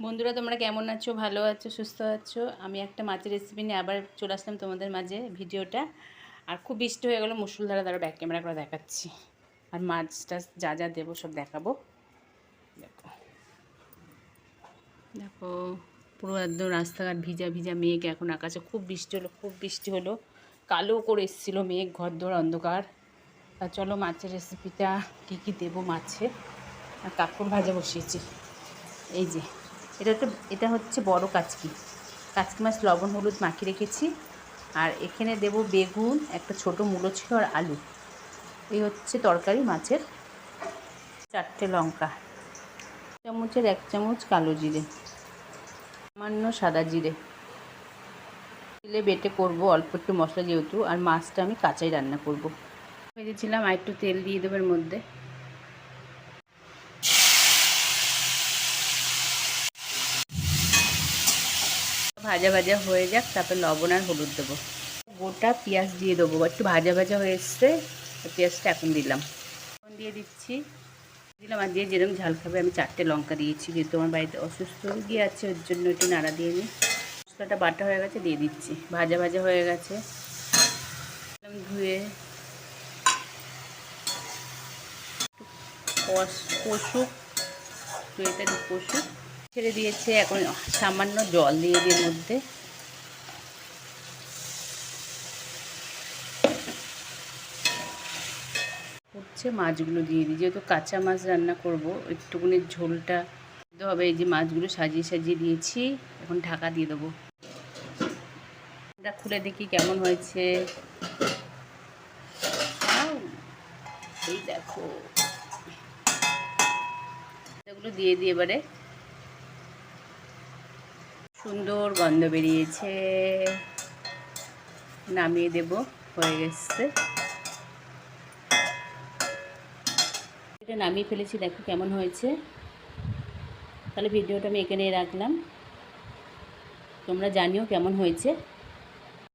বন্ধুরা, তোমরা কেমন আছো? ভালো আছো? সুস্থ আছো? আমি একটা মাছের রেসিপি নিয়ে আবার চলে আসলাম তোমাদের মাঝে ভিডিওটা। আর খুব বৃষ্টি হয়ে গেলো মুসুলধারা দ্বারা ব্যাক ক্যামেরা করে দেখাচ্ছি। আর মাছটা যা যা দেবো সব দেখাবো। দেখো। দেখো, পুরো একদম রাস্তাঘাট ভিজা ভিজা মেঘ এখন আকাশে। খুব বৃষ্টি হলো, খুব বৃষ্টি হলো। কালো করে এসেছিল মেঘ ঘর দোর অন্ধকার। আর চলো মাছের রেসিপিটা কী কী দেবো মাছে? আর কাকুর ভাজা বসিয়েছি। এই যে। এটা হচ্ছে এটা হচ্ছে বড় কাচকি। কাচকি মাছ লবণ, হলুদ মাখিয়ে রেখেছি। আর এখানে দেব বেগুন, একটা ছোট মূলো ছিল আর আলু। এই হচ্ছে তরকারি মাছের চারটে লঙ্কা। চামচের এক চামচ কালো জিরে, সামান্য সাদা জিরে। তেলে বেটে করব অল্প একটু মশলা যেহেতু, আর মাছটা আমি কাঁচাই রান্না করব। ভেজেছিলাম, আর একটু তেল দিয়ে দেবো এর মধ্যে। ভাজা ভাজা হয়ে যাক, তারপর লবণ আর হলুদ দেবো। গোটা পেঁয়াজ দিয়ে দেবো, একটু ভাজা ভাজা হয়ে এসছে পেঁয়াজটা এখন দিলাম। এখন দিয়ে দিচ্ছি। দিলাম, আর দিয়ে যেরকম ঝাল খাবে, আমি চারটে লঙ্কা দিয়েছি, যেহেতু আমার বাড়িতে অসুস্থ রুগী আছে, ওর জন্য একটু নাড়া দিয়ে নিই। মশলাটা বাটা হয়ে গেছে, দিয়ে দিচ্ছি। ভাজা ভাজা হয়ে গেছে। ধুয়ে। কষুক একটু কষুক। ছেড়ে দিয়েছে, এখন সামান্য জল দিয়ে দিয়ে মধ্যে। হচ্ছে মাছগুলো দিয়ে দিই, যেহেতু কাঁচা মাছ রান্না করব একটুখানি ঝোলটা দিতে হবে, এই যে মাছগুলো সাজিয়ে সাজিয়ে দিয়েছি, এখন ঢাকা দিয়ে দেবো। খুলে দেখি কেমন হয়েছে। এই দেখো। এগুলো দিয়ে দিয়ে এবারে। সুন্দর গন্ধ বেরিয়েছে। নামিয়ে দেব, হয়ে গেছে। এটা নামিয়ে ফেলেছি, দেখো কেমন হয়েছে। তাহলে ভিডিওটা আমি এখানে রাখলাম। তোমরা জানিও কেমন হয়েছে।